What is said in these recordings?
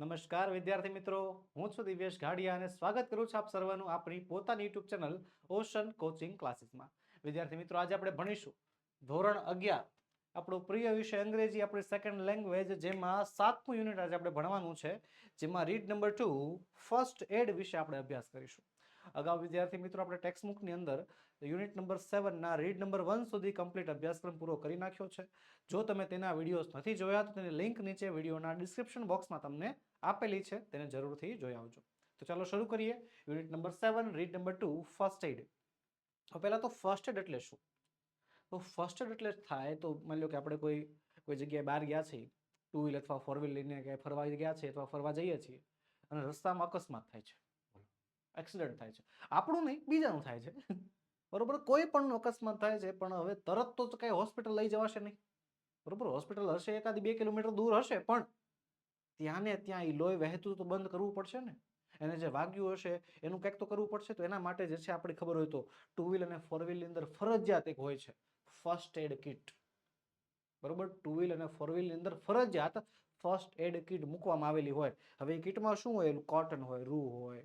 નમસ્કાર વિદ્યાર્થી મિત્રો. હું છું દિવ્યેશ ઘાડિયા અને સ્વાગત કરું છું આપ સર્વનું આપણી પોતાની યુટ્યુબ ચેનલ ઓશન કોચિંગ ક્લાસીસમાં. વિદ્યાર્થી મિત્રો, આજે આપણે ભણીશું ધોરણ અગિયાર. આપણો પ્રિય વિષય અંગ્રેજી, આપણી સેકન્ડ લેંગ્વેજ જેમાં સાતમું યુનિટ આજે આપણે ભણવાનું છે, જેમાં read number two first aid વિશે આપણે અભ્યાસ કરીશું. અગાઉ વિદ્યાર્થી મિત્રો, આપણે ટેક્સ્ટ બુકની અંદર યુનિટ નંબર સેવનના રીડ નંબર વન સુધી કમ્પ્લીટ અભ્યાસક્રમ પૂરો કરી નાખ્યો છે. જો તમે તેના વિડીયોઝ નથી જોયા, તો તેની લિંક નીચે વિડીયોના ડિસ્ક્રિપ્શન બોક્સમાં તમને આપેલી છે, તેને જરૂરથી જોઈ આવજો. તો ચાલો શરૂ કરીએ. Unit number seven read number two first aid તો પહેલાં તો ફર્સ્ટ એડ એટલે શું? તો ફર્સ્ટ એડ એટલે થાય તો માની લો કે આપણે કોઈ કોઈ જગ્યાએ બહાર ગયા છીએ ટુ વ્હીલ અથવા ફોર વ્હીલ લઈને ક્યાંય ફરવા ગયા છીએ અથવા ફરવા જઈએ છીએ, અને રસ્તામાં અકસ્માત થાય છે. એક્સિડન્ટ થાય છે. આપણું નહીં, બીજાનું થાય છે. બરોબર? કોઈ પણ અકસ્માત થાય છે, પણ હવે તરત તો કઈ હોસ્પિટલ લઈ જવાશે નહીં. બરોબર? હોસ્પિટલ હશે એકાદી બે કિલોમીટર દૂર હશે, પણ ત્યાં ને ત્યાં એ લોહી વહેતું તો બંધ કરવું પડશે ને? એને જે વાગ્યું હશે, એનું કંઈક તો કરવું પડશે તો એના માટે જે છે આપણી ખબર હોય તો ટુ વ્હીલ અને ફોર વ્હીલની અંદર ફરજિયાત એક હોય છે ફર્સ્ટ એડ કિટ બરોબર? ટુ વ્હીલ અને ફોર વ્હીલની અંદર ફરજિયાત ફર્સ્ટ એડ કિટ મૂકવામાં આવેલી હોય. હવે એ કિટમાં શું હોય? એનું કોટન હોય રૂ હોય,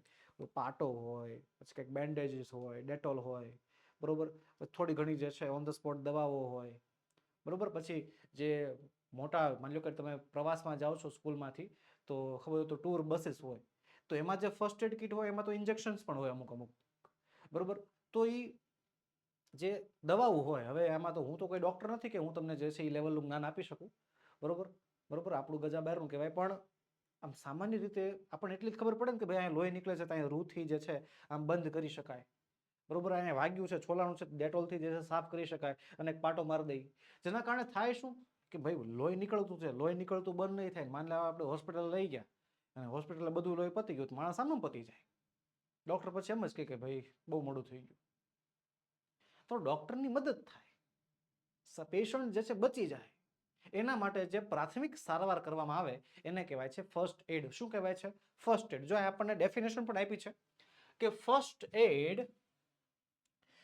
પાટો હોય, પછી કંઈક બેન્ડેજીસ હોય ડેટોલ હોય, બરોબર? થોડી ઘણી જે છે ઓન ધ સ્પોટ દવાઓ હોય, બરોબર? પછી જે મોટા, માની લો કે તમે પ્રવાસમાં જાઓ છો સ્કૂલમાંથી, તો ખબર હોય તો ટૂર બસીસ હોય. તો એમાં જે ફર્સ્ટ એડ કિટ હોય, એમાં તો ઇન્જેક્શન્સ પણ હોય અમુક અમુક. બરોબર? તો એ જે દવાઓ હોય, હવે એમાં તો હું તો કોઈ ડૉક્ટર નથી કે હું તમને જે છે એ લેવલનું જ્ઞાન આપી શકું. બરોબર? બરોબર? આપણું ગજા બહારનું કહેવાય. પણ આમ સામાન્ય રીતે આપણને એટલી જ ખબર પડે ને કે ભાઈ અહીંયા લોહી નીકળે છે તો અહીંયા રૂથી જે છે, આમ બંધ કરી શકાય. બરોબર? અહીંયા વાગ્યું છે, છોલાણું છે, ડેટોલથી જે છે સાફ કરી શકાય અને પાટો મારી દઈ. જેના કારણે થાય શું? કે ભાઈ, લોહી નીકળતું છે, લોહી નીકળતું બંધ નહીં થાય માની લો આપણે હોસ્પિટલ લઈ ગયા અને હોસ્પિટલ બધું લોહી પતી ગયું માણસ આમ પતી જાય. ડૉક્ટર પછી એમ જ કે ભાઈ, બહુ મોડું થઈ ગયું. તો ડૉક્ટરની મદદ થાય. પેશન્ટ જે છે બચી જાય. એના માટે જે પ્રાથમિક સારવાર કરવામાં આવે, એને કહેવાય છે ફર્સ્ટ એડ શું કહેવાય છે? ફર્સ્ટ એડ જો આપણને ડેફિનેશન પણ આપી છે કે first aid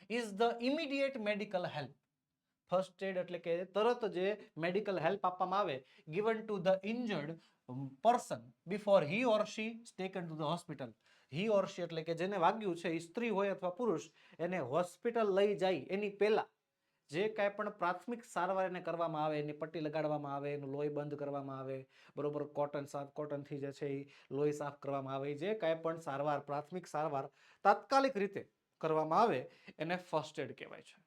is the immediate medical help first aid એટલે કે તરત જે મેડિકલ હેલ્પ આપવામાં આવે, given to the injured person before he or she taken to the hospital. He or she એટલે કે જેને વાગ્યું છે એ સ્ત્રી હોય અથવા પુરુષ, એને હોસ્પિટલ લઈ જાય એની પહેલાં. જે કાંઈ પણ પ્રાથમિક સારવાર એને કરવામાં આવે, એની પટ્ટી લગાડવામાં આવે, એનું લોહી બંધ કરવામાં આવે, બરોબર કોટન સાફ કોટનથી જે છે એ લોહી સાફ કરવામાં આવે, જે કાંઈ પણ સારવાર, પ્રાથમિક સારવાર તાત્કાલિક રીતે કરવામાં આવે, એને ફર્સ્ટ એડ કહેવાય છે.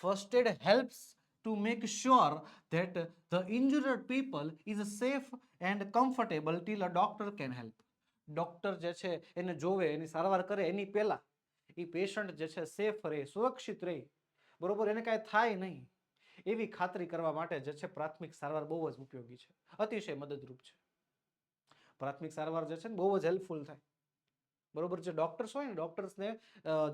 First aid helps to make sure that the injured people is safe and comfortable till a doctor can help doctor જે છે, એને જોવે, એની સારવાર કરે, એની પહેલાં એ પેશન્ટ જે છે સેફ રહે, સુરક્ષિત રહે. બરોબર? એને કાંઈ થાય નહીં. એવી ખાતરી કરવા માટે જે છે, પ્રાથમિક સારવાર બહુ જ ઉપયોગી છે. અતિશય મદદરૂપ છે. પ્રાથમિક સારવાર જે છે ને બહુ જ હેલ્પફુલ થાય. બરોબર જે ડૉક્ટર્સ હોય ને ડૉક્ટર્સને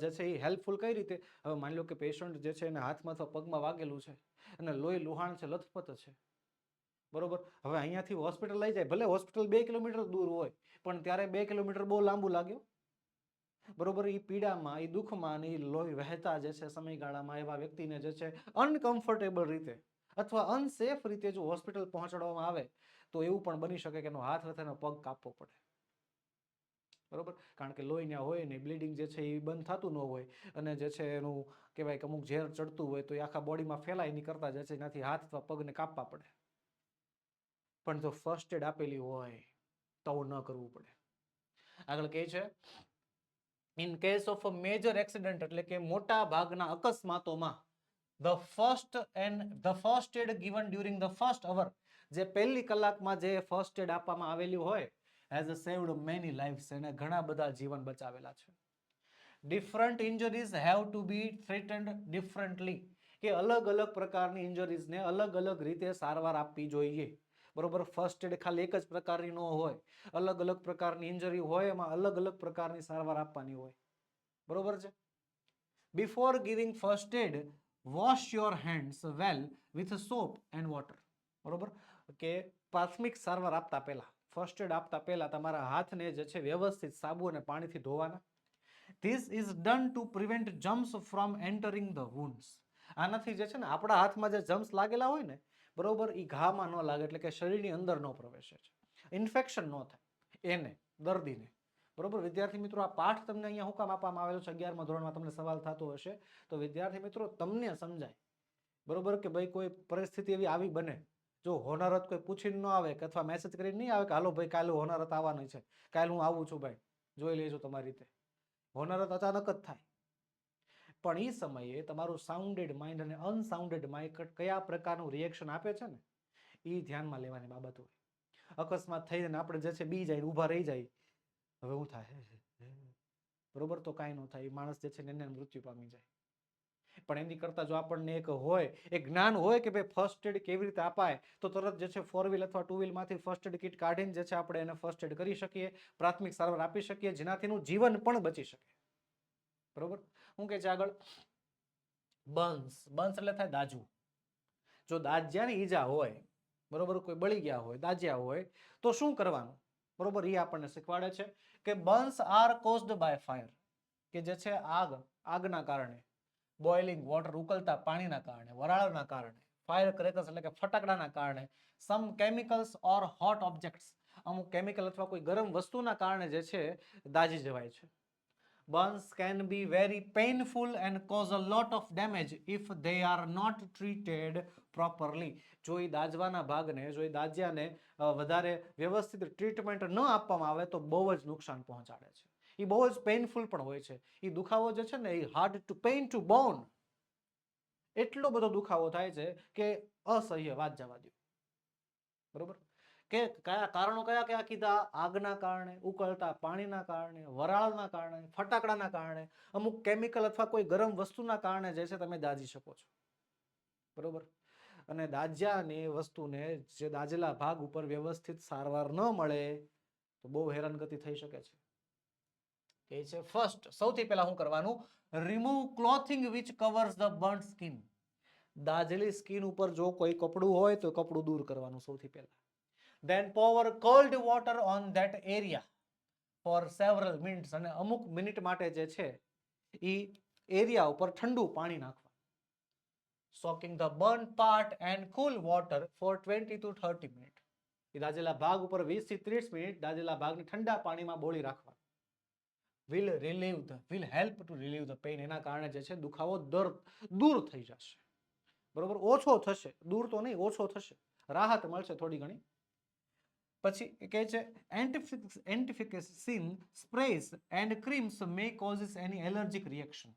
જે છે એ હેલ્પફુલ કઈ રીતે? હવે માની લો કે પેશન્ટ જે છે એને હાથમાં અથવા પગમાં વાગેલું છે અને લોહી લુહાણ છે, લથપથ છે. બરોબર? હવે અહીંયાથી હોસ્પિટલ લઈ જાય. ભલે હોસ્પિટલ બે કિલોમીટર દૂર હોય, પણ ત્યારે બે કિલોમીટર બહુ લાંબુ લાગ્યો. બરોબર? એ પીડામાં એ દુઃખમાં અને એ લોહી વહેતા જે છે સમયગાળામાં એવા વ્યક્તિને જે છે અનકમ્ફર્ટેબલ રીતે અથવા અનસેફ રીતે જો હોસ્પિટલ પહોંચાડવામાં આવે, તો એવું પણ બની શકે કે એનો હાથ અથવા એનો પગ કાપવો પડે. બરોબર? કારણ કે લોહી ત્યાં હોય ને બ્લીડિંગ જે છે એ બંધ થતું ન હોય. અને જે છે એનું કહેવાય કે અમુક ઝેર ચડતું હોય તો એ આખા બોડીમાં ફેલાય નહીં કરતા જે છે એનાથી હાથ અથવા પગને કાપવા પડે. પણ જો ફર્સ્ટ એડ આપેલી હોય તો ન કરવું પડે. આગળ કહે છે in case of a major accident એટલે કે મોટા ભાગના અકસ્માતોમાં the first and the first aid given during the first hour જે પહેલી કલાકમાં જે ફર્સ્ટ એડ આપવામાં આવેલી હોય હેઝ સેવડ મેની લાઈફ્સ એને ઘણા બધા જીવન બચાવેલા છે. Different injuries have to be threatened differently કે અલગ અલગ પ્રકારની ઇન્જરીઝને અલગ અલગ રીતે સારવાર આપવી જોઈએ. બરોબર? ફર્સ્ટ એડ ખાલી એક જ પ્રકારની ન હોય. અલગ અલગ પ્રકારની ઇન્જરી હોય, એમાં અલગ અલગ પ્રકારની સારવાર આપવાની હોય. બરોબર છે? Before giving first aid wash your hands well with soap and water બરોબર? કે પ્રાથમિક સારવાર આપતા પહેલા. ફર્સ્ટ એડ આપતા પહેલા તમારા હાથને જે છે વ્યવસ્થિત સાબુ અને પાણીથી ધોવાના. This is done to prevent germs from entering the wounds આનાથી જે છે ને આપણા હાથમાં જે જમ્સ લાગેલા હોય ને, બરોબર એ ઘામાં ન લાગે, એટલે કે શરીરની અંદર ન પ્રવેશે છે. ઇન્ફેક્શન ન થાય. એને, દર્દીને. બરોબર? વિદ્યાર્થી મિત્રો, આ પાઠ તમને અહીંયા હું આપવામાં આવેલો છે. અગિયારમાં ધોરણમાં તમને સવાલ થતો હશે. તો વિદ્યાર્થી મિત્રો, તમને સમજાય. બરોબર? કે ભાઈ કોઈ પરિસ્થિતિ એવી આવી બને જો હોનારત કોઈ પૂછીને ન આવે કે અથવા મેસેજ કરીને નહીં આવે કે, હાલો ભાઈ, કાલે હોનારત આવવાની છે. કાલે હું આવું છું ભાઈ. જોઈ લેજો તમારી રીતે. હોનારત અચાનક જ થાય. પણ એ સમયે તમારું સાઉન્ડેડ માઇન્ડ અને અનસાઉન્ડેડ માઇન્ડ કયા પ્રકારનું રિએક્શન આપે છે ને એ ધ્યાનમાં લેવાની બાબત હોય. અકસ્માત થઈને આપણે જે છે બી જાય ઊભા રહી જાય. હવે હું થાય? બરોબર? તો કાંઈ ન થાય. માણસ જે છે એને મૃત્યુ પામી જાય. પણ એની કરતાં જો આપણને એક હોય, એક જ્ઞાન હોય કે ભાઈ ફર્સ્ટ એડ કેવી રીતે અપાય, તો તરત જે છે ફોર વ્હીલ અથવા ટુ વ્હીલમાંથી ફર્સ્ટ એડ કિટ કાઢીને જે છે આપણે એને ફર્સ્ટ એડ કરી શકીએ, પ્રાથમિક સારવાર આપી શકીએ જેનાથી એનું જીવન પણ બચી શકે. બરોબર? હું કે છે આગળ બંસ બંસ એટલે થાય દાજવું. જો દાજ્યાને ઈજા હોય, બરોબર, કોઈ બળી ગયા હોય, દાજ્યા હોય, તો શું કરવાનું? બરોબર? એ આપણને શીખવાડે છે કે burns are caused by fire કે જે છે આગ, આગના કારણે. બોઇલિંગ વોટર ઉકળતા પાણીના કારણે, વરાળના કારણે ફાયર ક્રેકર્સ એટલે કે ફટાકડાના કારણે some chemicals or hot objects અમુક કેમિકલ અથવા કોઈ ગરમ વસ્તુના કારણે જે છે દાજી જવાય છે. Burns can be very painful and cause a lot of damage if they are not treated properly જો એ દાજવાના ભાગને, જો એ દાજ્યાને વધારે વ્યવસ્થિત ટ્રીટમેન્ટ ન આપવામાં આવે તો બહુ જ નુકસાન પહોંચાડે છે. એ બહુ જ પેઇનફુલ પણ હોય છે. એ દુખાવો જે છે ને એ hard to pain to bone એટલો બધો દુખાવો થાય છે કે અસહ્ય, વાત જવા દો બરોબર? કે કયા કારણો કયા કયા કીધા? આગના કારણે, ઉકળતા પાણીના કારણે, વરાળના કારણે, ફટાકડાના કારણે, અમુક કેમિકલ અથવા કોઈ ગરમ વસ્તુના કારણે જે છે તમે દાજી શકો છો. બરોબર? અને દાજ્યાની વસ્તુને જે દાજેલા ભાગ ઉપર વ્યવસ્થિત સારવાર ન મળે, તો બહુ હેરાનગતિ થઈ શકે છે. એ છે ફર્સ્ટ સૌથી પહેલા શું કરવાનું remove clothing which covers the burn skin દાજેલી skin ઉપર જો કોઈ કપડું હોય તો કપડું દૂર કરવાનું સૌથી પહેલા. Then pour cold water on that area for several minutes અને અમુક મિનિટ માટે જે છે એ એરિયા ઉપર ઠંડુ પાણી નાખવા soaking the burn part and cool water for twenty to thirty minute દાજેલા ભાગ ઉપર વીસથી 30 મિનિટ દાજેલા ભાગને ઠંડા પાણીમાં બોળી રાખવા will relieve the will help to relieve the pain એના કારણે જે છે, દુખાવો દર્દ દૂર થઈ જશે. બરોબર? ઓછો થશે. દૂર તો નહીં, ઓછો થશે. રાહત મળશે થોડી ઘણી. પછી કહે છે એન્ટિફિકેસિન sprays and creams may causes any allergic reaction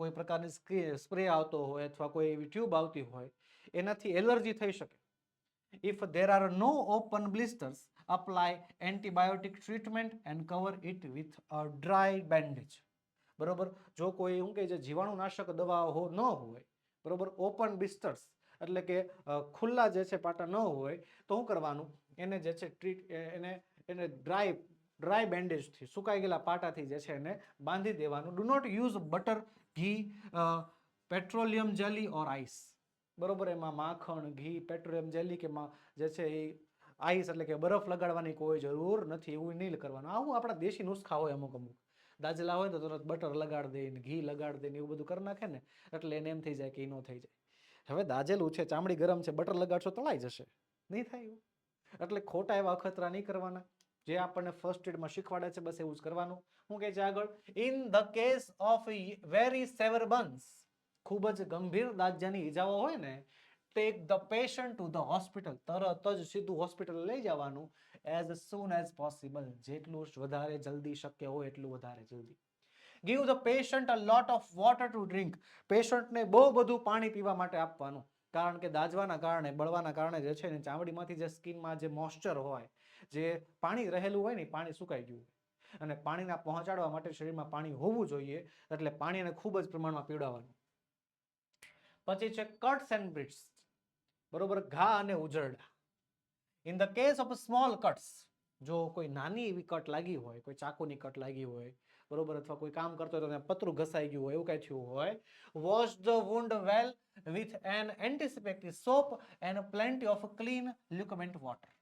કોઈ પ્રકારની સ્પ્રે આવતો હોય અથવા કોઈ એવી ટ્યુબ આવતી હોય, એનાથી એલર્જી થઈ શકે. If there are no open blisters apply antibiotic treatment and cover it with a dry bandage બરોબર? જો કોઈ એવું કહે છે, જીવાણુનાશક દવા હો, ન હોય. બરોબર? ઓપન બિસ્ટર્સ એટલે કે ખુલ્લા જે છે પાટા ન હોય, તો શું કરવાનું? એને જે છે ટ્રીટ એને એને ડ્રાય ડ્રાય બેન્ડેજથી સુકાઈ ગયેલા પાટાથી જે છે એને બાંધી દેવાનું. Do not use butter ghee petroleum jelly or ice બરોબર, એમાં માખણ, ઘી પેટ્રોલિયમ જેલી કે જે છે એ આઈસ એટલે કે બરફ લગાડવાની કોઈ જરૂર નથી, એવું નહીં કરવાનું. આવું આપણા દેશી નુસ્ખા હોય અમુક અમુક. દાજલા હોય તો તરત બટર લગાડ દે ને ઘી લગાડ દે ને એવું બધું કરી નાખે ને, એટલે એને એમ થઈ જાય કે એ થઈ જાય. હવે દાજેલું છે, ચામડી ગરમ છે બટર લગાડશો તળાઈ જશે. નહીં થાય એવું. એટલે ખોટા એવા અખતરા નહીં કરવાના. જે આપણને ફર્સ્ટ એડમાં શીખવાડે છે, બસ એવું જ કરવાનું. હું કહે છે આગળ in the case of very severe burns ખૂબ જ ગંભીર દાજ્યાની ઈજાઓ હોય ને take the patient to the hospital તરત જ સીધું હોસ્પિટલ લઈ જવાનું એઝ સૂન એઝ પોસિબલ જેટલું વધારે જલ્દી શક્ય હોય એટલું વધારે જલ્દી. Give the patient a lot of water to drink પેશન્ટને બહુ બધું પાણી પીવા માટે આપવાનું. કારણ કે દાજવાના કારણે, બળવાના કારણે જે છે ને, ચામડીમાંથી જે સ્કિનમાં જે મોઇસ્ચર હોય, જે પાણી રહેલું હોય ને પાણી સુકાઈ ગયું અને પાણીના પહોંચાડવા માટે શરીરમાં પાણી હોવું જોઈએ, એટલે પાણીને ખૂબ જ પ્રમાણમાં પીવડાવવાનું. પછી છે કટ્સ એન્ડ બ્રિડ્સ. બરોબર? ઘા અને ઉજરડા. In the case of small cuts, જો કોઈ નાની એવી કટ લાગી હોય, કોઈ ચાકુની કટ લાગી હોય, બરોબર? અથવા કોઈ કામ કરતો હોય તો પતરું ઘસાઈ ગયું હોય, એવું કઈ થયું હોય wash the wound well with an antiseptic soap and plenty of clean lukewarm water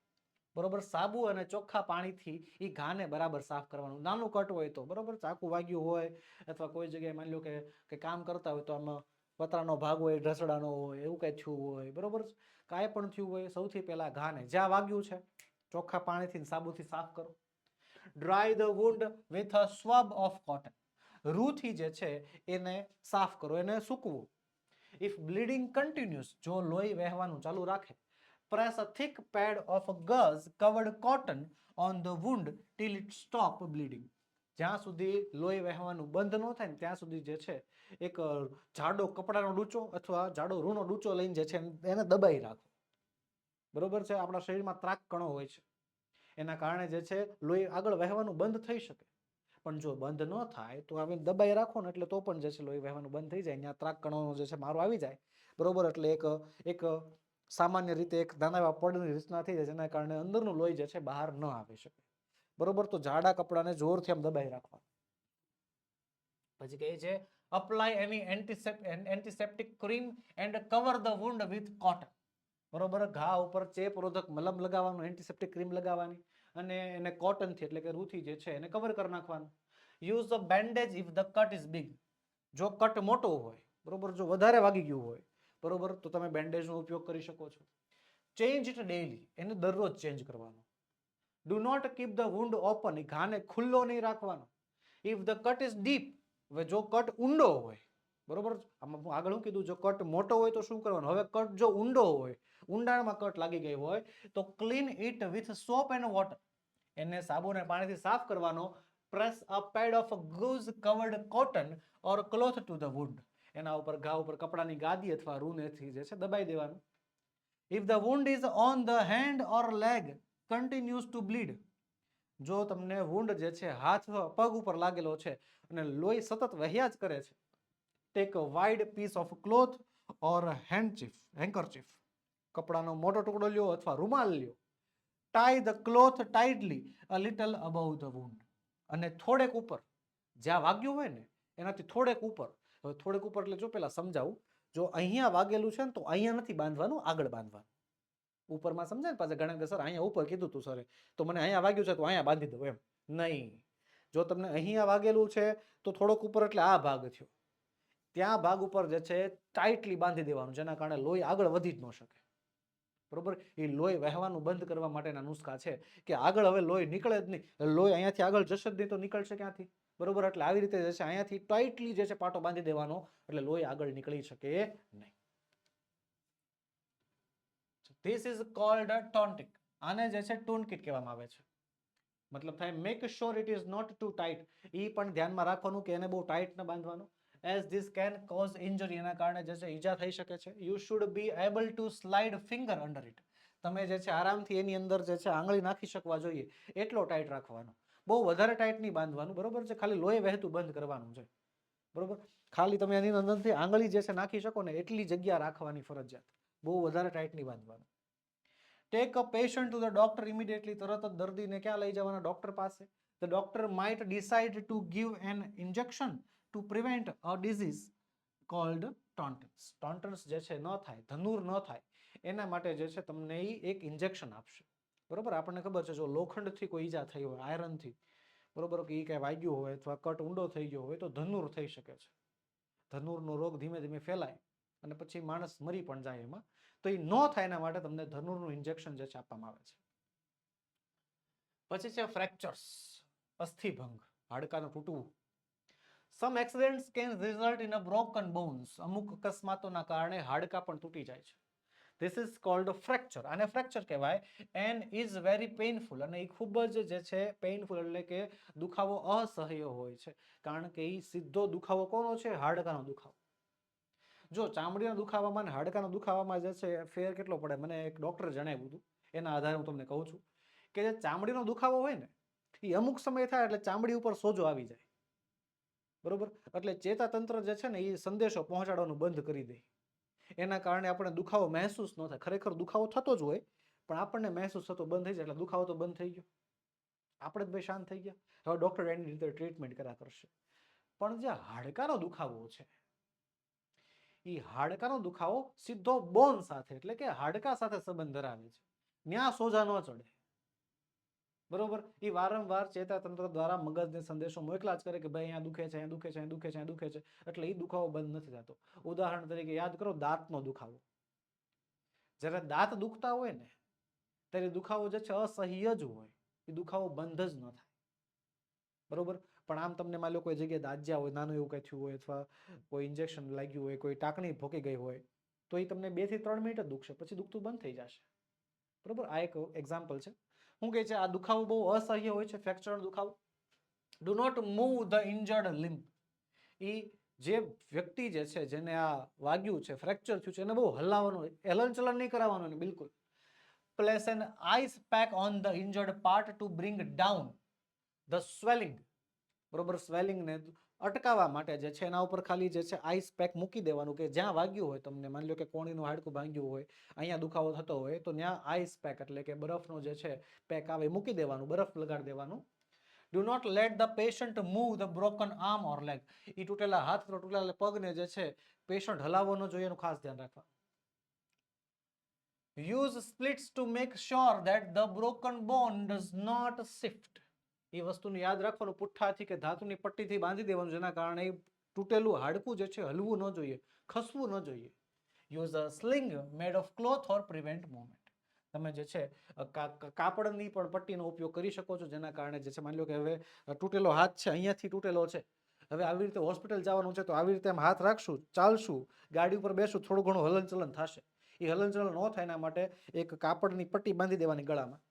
બરોબર? સાબુ અને ચોખ્ખા પાણીથી એ ઘાને બરાબર સાફ કરવાનું. નાનું કટ હોય તો, બરોબર? ચાકુ વાગ્યું હોય, અથવા કોઈ જગ્યાએ માની લો કે કે કામ કરતા હોય તો આમાં પતરાનો ભાગ હોય, ઢસડાનો હોય, એવું કંઈ થયું હોય, બરોબર કાંઈ પણ થયું હોય, સૌથી પહેલા ઘાને જ્યાં વાગ્યું છે, ચોખ્ખા પાણીથી સાબુથી સાફ કરો. Dry the wound with a swab of cotton રૂથી જે છે, એને સાફ કરો, એને સૂકવું. ઇફ બ્લીડિંગ કન્ટિન્યુઅસ જો લોહી વહેવાનું ચાલુ રાખે press a thick pad of gauze covered cotton on the wound till it stop bleeding જ્યાં સુધી લોહી વહેવાનું બંધ ન થાય ને ત્યાં સુધી જે છે એક જાડો કપડાનો ડૂચો અથવા જાડો રૂનો ડૂચો લઈને જે છે એને દબાઈ રાખો. બરોબર છે? આપણા શરીરમાં ત્રાક કણો હોય છે. એના કારણે જે છે, લોહી આગળ વહેવાનું બંધ થઈ શકે. પણ જો બંધ ન થાય, તો આવી દબાઈ રાખો ને એટલે તો પણ જે છે, લોહી વહેવાનું બંધ થઈ જાય, ત્યાં ત્રાક કણોનો જે છે, મારો આવી જાય. બરોબર? એટલે એક એક સામાન્ય રીતે એક નાના એવા પડની રચના થઈ જાય, જેના કારણે અંદરનું લોહી જે છે, બહાર ન આવી શકે. બરોબર? તો જાડા કપડાને જોરથી આમ દબાઈ રાખવા પછી કહે છે apply any antiseptic cream and cover the wound with cotton બરોબર? ઘા ઉપર ચેપરોધક મલમ લગાવવાનું એન્ટિસેપ્ટિક ક્રીમ લગાવવાની અને એને કોટનથી એટલે કે રૂથી જે છે, એને કવર કરી નાખવાનું. Use a bandage if the cut is big જો કટ મોટો હોય, બરોબર? જો વધારે વાગી ગયું હોય, બરોબર? તો તમે બેન્ડેજનો ઉપયોગ કરી શકો છો. ચેન્જ ઇટ ડેઇલી એને દરરોજ ચેન્જ કરવાનો. Do not keep the wound open ઘાને ખુલ્લો નહીં રાખવાનો. If the cut is deep હવે જો કટ ઊંડો હોય, બરોબર? આમાં આગળ હું કીધું? જો કટ મોટો હોય તો શું કરવાનું? હવે કટ જો ઊંડો હોય, ઊંડાણમાં કટ લાગી ગઈ હોય, તો clean it with soap and water એને સાબુ અને પાણીથી સાફ કરવાનો press a pad of gauze covered cotton or cloth to the wound એના ઉપર ઘા ઉપર કપડાની ગાદી અથવા રૂનેથી જે છે દબાઈ દેવાનું. If the wound is on the hand or leg continues to bleed જો તમને વુંડ જે છે, હાથ પગ ઉપર લાગેલો છે અને લોહી સતત વહ્યા જ કરે છે take a wide piece of cloth or handkerchief handkerchief કપડાનો મોટો ટુકડો લ્યો અથવા રૂમાલ લ્યો. Tie the cloth tightly a little above the wound અને થોડેક ઉપર, જ્યાં વાગ્યું હોય ને, એનાથી થોડેક ઉપર. થોડેક ઉપર એટલે જો પેલા સમજાવું, જો અહીંયા વાગેલું છે ને, તો અહીંયા નથી બાંધવાનું, આગળ બાંધવાનું. ઉપરમાં સમજાય ને પાછા ઘણા સર, અહીંયા ઉપર કીધું તું, સરે. તો મને અહીંયા વાગ્યું છે, તો અહીંયા બાંધી દઉં એમ. નહીં. જો તમને અહીંયા વાગેલું છે, તો થોડોક ઉપર એટલે આ ભાગ થયો. ત્યાં ભાગ ઉપર જે છે ટાઈટલી બાંધી દેવાનું, જેના કારણે લોહી આગળ વધી જ ન શકે. બરોબર? એ લોહી વહેવાનું બંધ કરવા માટેના નુસ્ખા છે કે આગળ હવે લોહી નીકળે જ નહીં. લોહી અહીંયાથી આગળ જશે જ નહીં તો નીકળશે ક્યાંથી? બરોબર? એટલે આવી રીતે જે છે, અહીંયાથી ટાઈટલી જે છે, પાટો બાંધી દેવાનો, એટલે લોહી આગળ નીકળી શકે નહીં. ધીસ ઇઝ કોલ્ડ અ ટોન્ટિક આને જે છે ટૂનકીટ કહેવામાં આવે છે. મતલબ થાય make sure it is not too tight એ પણ ધ્યાનમાં રાખવાનું કે એને બહુ ટાઈટ ન બાંધવાનું. As this can cause injury એના કારણે જે છે, ઈજા થઈ શકે છે. You should be able to slide finger under it તમે જે છે, આરામથી એની અંદર જે છે, આંગળી નાખી શકવા જોઈએ. એટલો ટાઈટ રાખવાનો. બહુ વધારે ટાઈટ નહીં બાંધવાનું. બરોબર છે? ખાલી લોહી વહેતું બંધ કરવાનું છે. બરોબર? ખાલી તમે એની અંદરથી આંગળી જે છે, નાખી શકો ને એટલી જગ્યા રાખવાની ફરજિયાત. બહુ વધારે ટાઈટ નહીં બાંધવાનું. Take a patient to the doctor immediately તરત જ દર્દીને ક્યાં લઈ જવાના? ડોક્ટર પાસે. The doctor might decide to give an injection to prevent a disease called tetanus tetanus જે છે, ન થાય. ધનુર ન થાય. એના માટે જે છે, તમને એ એક ઇન્જેક્શન આપશે. બરોબર? આપણને ખબર છે, જો લોખંડથી કોઈ ઈજા થઈ હોય આયરનથી બરોબર? કે એ કાંઈ વાગ્યું હોય અથવા કટ ઊંડો થઈ ગયો હોય, તો ધનુર થઈ શકે છે. ધનુરનો રોગ ધીમે ધીમે ફેલાય અને પછી માણસ મરી પણ જાય એમાં. તો એ ન થાય એના માટે તમને ધનુરનું ઇન્જેક્શન જે છે આપવામાં આવે છે. પછી છે ફ્રેક્ચર્સ અસ્થિભંગ, હાડકાનું તૂટવું. Some accidents can result in a broken bones અમુક અકસ્માતોના કારણે હાડકા પણ તૂટી જાય છે. ધીસ ઇઝ કોલ્ડ ફ્રેક્ચર આને ફ્રેક્ચર કહેવાય એન્ડ ઇઝ વેરી પેઇનફુલ અને એ ખૂબ જ જે છે પેઇનફુલ એટલે કે દુખાવો અસહ્ય હોય છે. કારણ કે એ સીધો દુખાવો કોનો છે? હાડકાનો દુખાવો. જો ચામડીના દુખાવામાં અને હાડકાના દુખાવામાં જે છે, ફેર કેટલો પડે? મને એક ડૉક્ટરે જણાવ્યું હતું. એના આધારે હું તમને કહું છું કે જે ચામડીનો દુખાવો હોય ને, એ અમુક સમય થાય એટલે ચામડી ઉપર સોજો આવી જાય. બરોબર? એટલે ચેતાતંત્ર જે છે ને, એ સંદેશો પહોંચાડવાનું બંધ કરી દે. એના કારણે આપણે દુખાવો મહેસૂસ ન થાય. ખરેખર દુખાવો થતો જ હોય, પણ આપણને મહેસૂસ થતો બંધ થઈ જાય. એટલે દુખાવો તો બંધ થઈ ગયો. આપણે જ ભાઈ શાંત થઈ ગયા. હવે ડૉક્ટર એની રીતે ટ્રીટમેન્ટ કર્યા કરશે પણ જે હાડકાનો દુખાવો છે એ હાડકાનો દુખાવો સીધો બોન સાથે, એટલે કે હાડકા સાથે સંબંધ ધરાવે છે. ન્યા સોજા ન ચડે. બરોબર? એ વારંવાર ચેતાતંત્ર દ્વારા મગજને સંદેશો મોકલા જ કરે કે ભાઈ અહીંયા દુખે છે, અહીંયા દુખે છે, અહીંયા દુખે છે, અહીંયા દુખે છે. એટલે એ દુખાવો બંધ નથી થતો. ઉદાહરણ તરીકે યાદ કરો દાંતનો દુખાવો. જ્યારે દાંત દુખતા હોય ને, ત્યારે દુખાવો જે છે અસહ્ય જ હોય. એ દુખાવો બંધ જ ન થાય. બરોબર? પણ આમ તમને માની લો કોઈ જગ્યાએ દાજ્યા હોય, નાનું એવું કંઈ થયું હોય અથવા કોઈ ઇન્જેક્શન લાગ્યું હોય, કોઈ ટાંકણી ભોકી ગઈ હોય, તો એ તમને બેથી ત્રણ મિનિટ જ દુખશે, પછી દુખતું બંધ થઈ જશે. બરોબર? આ એક એક્ઝામ્પલ છે. શું કહે છે, આ દુખાવો બહુ અસહ્ય હોય છે, ફ્રેક્ચરનો દુખાવો. Do not move the injured limb એ જે વ્યક્તિ જે છે, જેને આ વાગ્યું છે ફ્રેક્ચર થયું છે, એને બહુ હલાવવાનું હલનચલન નહીં કરાવવાનું બિલકુલ. Place an ice pack on the injured part to bring down the swelling બરોબર? સ્વેલિંગને અટકાવવા માટે જે છે, એના ઉપર ખાલી જે છે આઈસ પેક મૂકી દેવાનું કે જ્યાં વાગ્યું હોય તમને. માની લો કે કોણીનું હાડકું ભાંગ્યું હોય, અહીંયા દુખાવો થતો હોય, તો ત્યાં આઈસ પેક એટલે કે બરફનો જે છે પેક આવે મૂકી દેવાનું, બરફ લગાડી દેવાનું. Do not let the patient move the broken arm or leg એ તૂટેલા હાથ તૂટેલા પગને જે છે પેશન્ટ હલાવવો ન જોઈએ એનું ખાસ ધ્યાન રાખવા use splints to make sure that the broken bone does not shift એ વસ્તુને યાદ રાખવાનું, પુઠ્ઠાથી કે ધાતુની પટ્ટીથી બાંધી દેવાનું, જેના કારણે તૂટેલું હાડકું જે છે હલવું ન જોઈએ, ખસવું ન જોઈએ. Use a sling made of cloth or prevent movement તમે જે છે કાપડની પણ પટ્ટીનો ઉપયોગ કરી શકો છો, જેના કારણે જે છે, માની લો કે હવે તૂટેલો હાથ છે, અહીંયાથી તૂટેલો છે. હવે આવી રીતે હોસ્પિટલ જવાનું છે, તો આવી રીતે આમ હાથ રાખશું, ચાલશું, ગાડી ઉપર બેસું, થોડું ઘણું હલનચલન થશે. એ હલનચલન ન થાય એના માટે એક કાપડની પટ્ટી બાંધી દેવાની ગળામાં.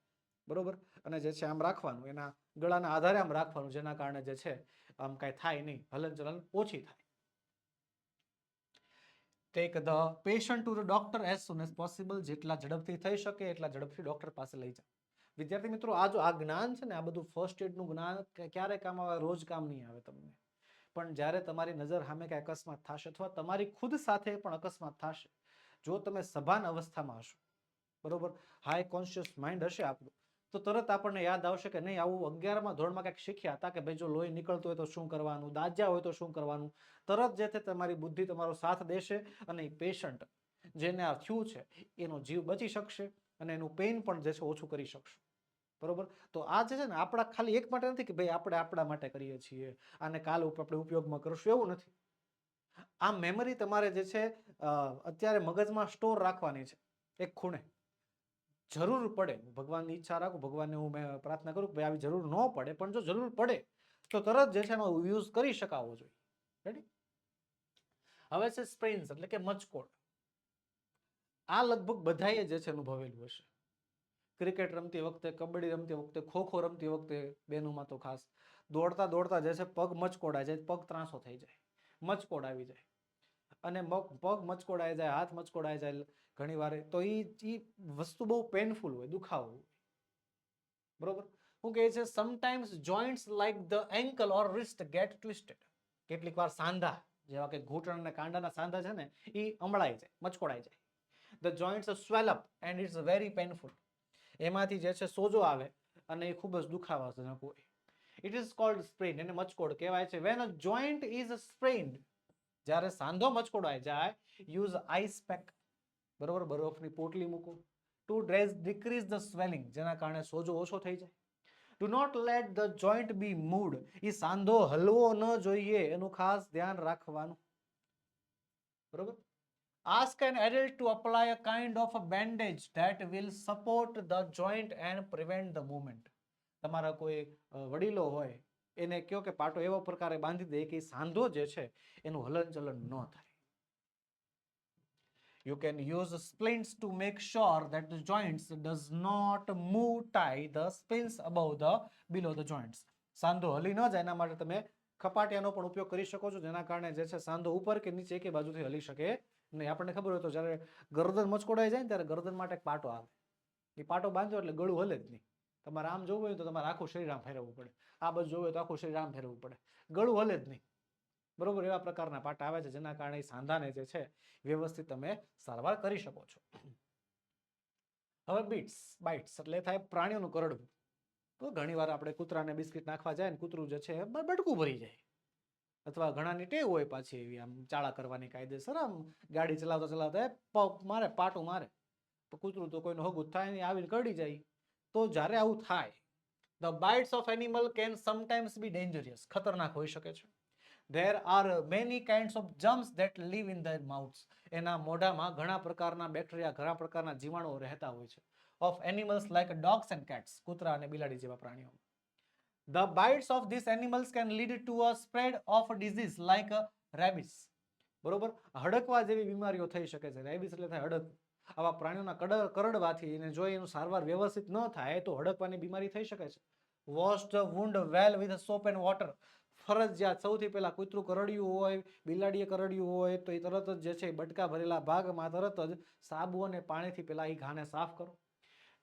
બરોબર? અને જે છે, આમ રાખવાનું, એના ગળાના આધારે આમ રાખવાનું, જેના કારણે જે છે, આમ કાંઈ થાય નહીં. હલનચલન ઓછી થાય. Take the patient to the doctor as soon as possible જેટલા ઝડપથી થઈ શકે એટલા ઝડપથી ડોક્ટર પાસે લઈ જાઓ વિદ્યાર્થી મિત્રો, આ જો આ જ્ઞાન છે ને, આ બધું ફર્સ્ટ એડનું જ્ઞાન ક્યારે કામ આવે? રોજ કામ નહીં આવે તમને. પણ જ્યારે તમારી નજર સામે કાંઈ અકસ્માત થશે અથવા તમારી ખુદ સાથે પણ અકસ્માત થશે, જો તમે સભાન અવસ્થામાં હશો, બરોબર? હાઈ કોન્શિયસ માઇન્ડ હશે આપણું. તો તરત આપણને યાદ આવશે કે નહીં, આવું અગિયારમાં ધોરણમાં કંઈક શીખ્યા હતા કે ભાઈ જો લોહી નીકળતું હોય તો શું કરવાનું, દાજ્યા હોય તો શું કરવાનું. તરત જે તમારી બુદ્ધિ તમારો સાથ દેશે અને એ પેશન્ટ જેને આ થયું છે, એનો જીવ બચી શકશે અને એનું પેઇન પણ જે છે ઓછું કરી શકશું. બરોબર? તો આ જે છે ને, આપણા ખાલી એક માટે નથી કે ભાઈ આપણે આપણા માટે કરીએ છીએ. આને કાલ આપણે ઉપયોગમાં કરશું, એવું નથી. આ મેમરી તમારે જે છે અત્યારે મગજમાં સ્ટોર રાખવાની છે, એક ખૂણે. જરૂર પડે. ભગવાનની ઈચ્છા રાખું, ભગવાનને હું મેં પ્રાર્થના કરું કે આવી જરૂર ન પડે, પણ જો જરૂર પડે, તો તરત જે છે એનો યુઝ કરી શકાવો જોઈએ. રેડી હવે છે સ્પ્રેન્સ, એટલે કે મચકોડ. આ લગભગ બધાએ જે છે અનુભવેલું હશે. ક્રિકેટ રમતી વખતે, કબડ્ડી રમતી વખતે, ખોખો રમતી વખતે બેનુમાં તો ખાસ. દોડતા દોડતા જે છે પગ મચકોડાઈ જાય, પગ ત્રાસો થઈ જાય. મચકોડ આવી જાય. અને મગ, પગ મચકોડાઈ જાય, હાથ મચકોડાઈ જાય ઘણી વાર, તો એ વસ્તુ બહુ પેનફુલ હોય, દુખાવો. બરોબર? હું કહે છે sometimes joints like the ankle or wrist get twisted કેટલીક વાર સાંધા, જેવા કે ઘૂંટણ અને કાંડાના સાંધા છે ને એ અમળાઈ જાય, મચકોડાઈ જાય. The joints swell up and it's very painful એમાંથી જે છે સોજો આવે અને એ ખૂબ જ દુખાવાજનક હોય. ઇટ ઇઝ કોલ્ડ સ્પ્રેન એને મચકોડ કહેવાય છે. When a joint is sprained જ્યારે સાંધો મચકોડાઈ જાય યુઝ આઈસ પેક બરોબર, બરફની પોટલી મૂકો. To dress decrease the swelling જેના કારણે સોજો ઓછો થઈ જાય. Do not let the joint be moved એ સાંધો હલવો ન જોઈએ, એનું ખાસ ધ્યાન રાખવાનું. બરોબર? Ask an adult to apply a kind of a bandage that will support the joint and prevent the movement. તમારા કોઈ વડીલો હોય એને કયો કે પાટો એવો પ્રકારે બાંધી દે કે સાંધો જે છે, એનું હલનચલન ન થાય. You can use splints to make sure that the joints does not move tie the splints above the below the joints સાંધો હલી ન જાય, એના માટે તમે ખપાટિયાનો પણ ઉપયોગ કરી શકો છો, જેના કારણે જે છે સાંધો ઉપર કે નીચે એકે બાજુથી હલી શકે નહીં. આપણને ખબર હોય તો જ્યારે ગરદન મચકોડાઈ જાય ને ત્યારે ગરદન માટે પાટો આવે. એ પાટો બાંધો એટલે ગળું હલે જ નહીં. તમારે આમ જોવું હોય તો તમારે આખું શરીર આમ ફેરવવું પડે. આ બધું જોવું હોય તો આખું શરીર આમ ફેરવવું પડે. ગળું હલે જ નહીં. બરોબર? એવા પ્રકારના પાટા આવે છે જેના કારણે સાંધાને જે છે વ્યવસ્થિત તમે સારવાર કરી શકો છો. હવે બીટ્સ, બાઇટ્સ. એટલે થાય પ્રાણીઓનું કરડવું. તો ઘણીવાર આપણે કૂતરાને બિસ્કિટ નાખવા જાય ને કૂતરું જે છે બટકું ભરી જાય. અથવા ઘણાની ટેવ હોય પાછી એવી આમ ચાળા કરવાની કાયદેસર આમ ગાડી ચલાવતા ચલાવતા પગ મારે, પાટું મારે. કૂતરું તો કોઈનું હગું થાય નહીં, આવીને કરડી જાય. તો જ્યારે આવું થાય the bites of animal can sometimes be dangerous ખતરનાક હોઈ શકે છે there are many kinds of germs that live in their mouths એના મોઢામાં ઘણા પ્રકારના બેક્ટેરિયા ઘણા પ્રકારના જીવાણુઓ રહેતા હોય છે of animals like dogs and cats કૂતરા અને બિલાડી જેવા પ્રાણીઓ bites of these animals can lead to a spread of disease like uh, rabies બરોબર હડકવા જેવી બીમારીઓ થઈ શકે છે રેબિસ એટલે થાય હડક આવા પ્રાણીઓના કડ, કરડવાથી એને જો એનું સારવાર વ્યવસ્થિત ન થાય, તો હડકવાની બીમારી થઈ શકે છે. Wash the wound well with soap and water ફરજિયાત સૌથી પહેલાં કૂતરું કરડ્યું હોય, બિલાડીએ કરડ્યું હોય, તો એ તરત જ જે છે બટકા ભરેલા ભાગમાં તરત જ સાબુ અને પાણીથી પહેલાં એ ઘાને સાફ કરો.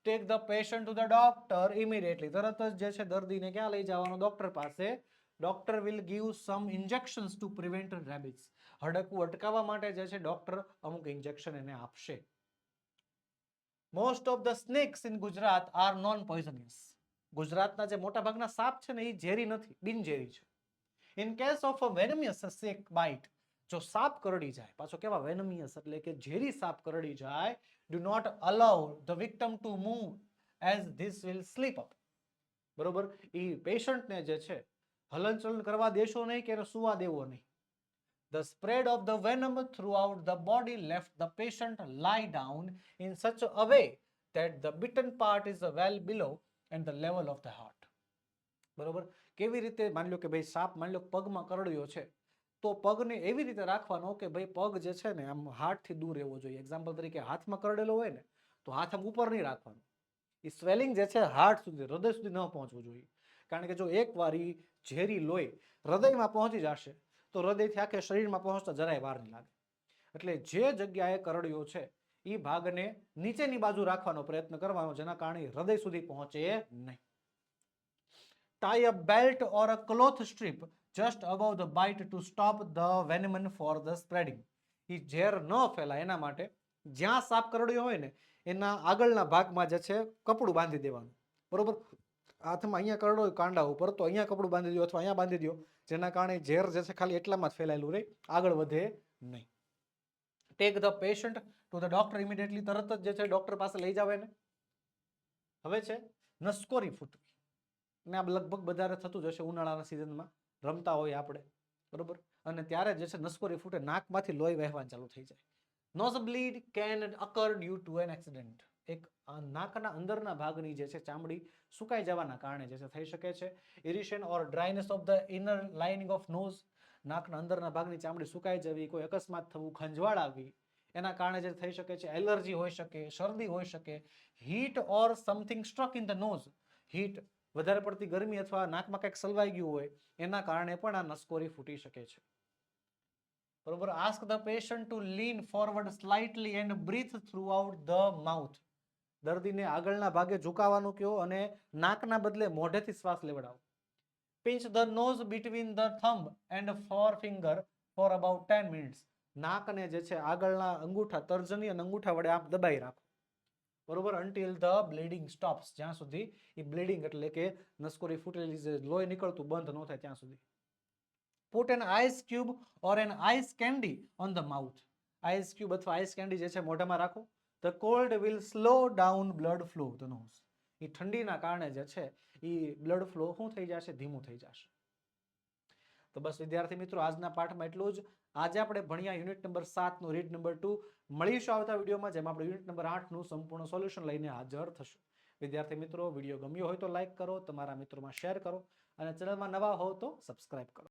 Take the patient to the doctor immediately તરત જ જે છે દર્દીને ક્યાં લઈ જવાનો? ડોક્ટર પાસે. Doctor will give some injections to prevent rabies હડકવું અટકાવવા માટે જે છે ડોક્ટર અમુક ઇન્જેક્શન એને આપશે. Most of the snakes in Gujarat are non poisonous ગુજરાતના જે મોટા ભાગના સાપ છે ને, એ ઝેરી નથી, બિનઝેરી છે. In case of a venomous snake bite જો સાપ કરડી જાય, પાછો કેવા વેનમિયસ એટલે કે ઝેરી સાપ કરડી જાય do not allow the victim to move as this will slip up બરોબર? એ પેશન્ટને જે છે, હલનચલન કરવા દેશો નહીં કે એને સુવા દેવો નહીં. The spread of the venom throughout the body left the patient lie down in such a way that the bitten part is well below and the level of the heart. બરોબર? કેવી રીતે માની લો કે ભાઈ સાપ માની લો પગમાં કરડ્યો છે, તો પગને એવી રીતે રાખવાનો કે ભાઈ પગ જે છે ને આમ હાથથી દૂર રહેવો જોઈએ. એક્ઝામ્પલ તરીકે હાથમાં કરડેલો હોય ને, તો હાથ આમ ઉપર નહીં રાખવાનો. એ સ્વેલિંગ જે છે હાર્ટ સુધી, હૃદય સુધી ન પહોંચવું જોઈએ. કારણ કે જો એક વાર ઝેરી લોહી હૃદયમાં પહોંચી જશે તો હૃદયથી આખે શરીરમાં પહોંચતા જરાય વાર નહીં લાગે. એટલે જે જગ્યાએ કરડ્યો છે એ ભાગને નીચેની બાજુ રાખવાનો પ્રયત્ન કરવાનો, જેના કારણે હૃદય સુધી પહોંચે નહીં. Tie a belt or a cloth strip just above the bite to stop the venom for the spreading. એ ઝેર ન ફેલાય, એના માટે જ્યાં સાપ કરડ્યો હોય ને, એના આગળના ભાગમાં જે છે, કપડું બાંધી દેવાનું. બરોબર? હાથમાં અહીંયા કરડો કાંડા ઉપર, તો અહીંયા કપડું બાંધી દો અથવા અહીંયા બાંધી દો. જેના કારણે ઝેર જે છે ખાલી એટલામાં જ ફેલાયેલું રહે, આગળ વધે નહીં. Take the patient to the doctor immediately તરત જ જે છે ડોક્ટર પાસે લઈ જાવે ને હવે છે, નસકોરી ફૂટવી ને આ લગભગ બધાને થતું જ હશે ઉનાળાના સિઝનમાં રમતા હોય આપણે, બરોબર? અને ત્યારે જે છે નસકોરી ફૂટે નાકમાંથી લોહી વહેવાનું ચાલુ થઈ જાય. Nose bleed can occur due to an accident એક નાકના અંદરના ભાગની જે છે ચામડી સુકાઈ જવાના કારણે જે છે થઈ શકે છે. Irritation or dryness of the inner lining of nose નાકના અંદરના ભાગની ચામડી સુકાઈ જવી, કોઈ અકસ્માત થવું, ખંજવાળ આવી એના કારણે જે થઈ શકે છે, એલર્જી હોઈ શકે, શરદી હોઈ શકે heat or something struck in the nose heat વધારે પડતી ગરમી અથવા નાકમાં કંઈક સલવાઈ ગયું હોય, એના કારણે પણ આ નસકોરી ફૂટી શકે છે. બરોબર? Ask the patient to lean forward slightly and breathe through out the mouth દર્દીને આગળના ભાગે ઝુકાવાનું કહો અને નાકના બદલે મોઢેથી શ્વાસ લેવડાવો. Pinch the nose between the thumb and forefinger for about ten minutes નાકને જે છે આગળના અંગૂઠા, તર્જની અને અંગૂઠા વડે આપ દબાઈ રાખો. બરોબર? અન્ટિલ ધ બ્લીડિંગ સ્ટોપ્સ જ્યાં સુધી એ બ્લીડિંગ એટલે કે નસકોરી ફૂટેલી જે લોહી નીકળતું બંધ ન થાય ત્યાં સુધી. Put an ice cube or an ice candy on the mouth ice cube અથવા આઈસ કેન્ડી જે છે મોઢામાં રાખો. The cold will slow down blood flow the nose એ ઠંડીના કારણે જે છે એ બ્લડ ફ્લો શું થઈ જશે? ધીમું થઈ જશે. તો બસ વિદ્યાર્થી મિત્રો, આજના પાઠમાં એટલું જ. આજે આપણે ભણ્યા યુનિટ નંબર સાતનું રીડ નંબર ટુ મળીશું આવતા વિડીયોમાં, જેમાં આપણે યુનિટ નંબર આઠનું સંપૂર્ણ સોલ્યુશન લઈને હાજર થશું. વિદ્યાર્થી મિત્રો, વીડિયો ગમ્યો હોય તો લાઇક કરો, તમારા મિત્રોમાં શેર કરો, અને ચેનલમાં નવા હોવ તો સબસ્ક્રાઇબ કરો.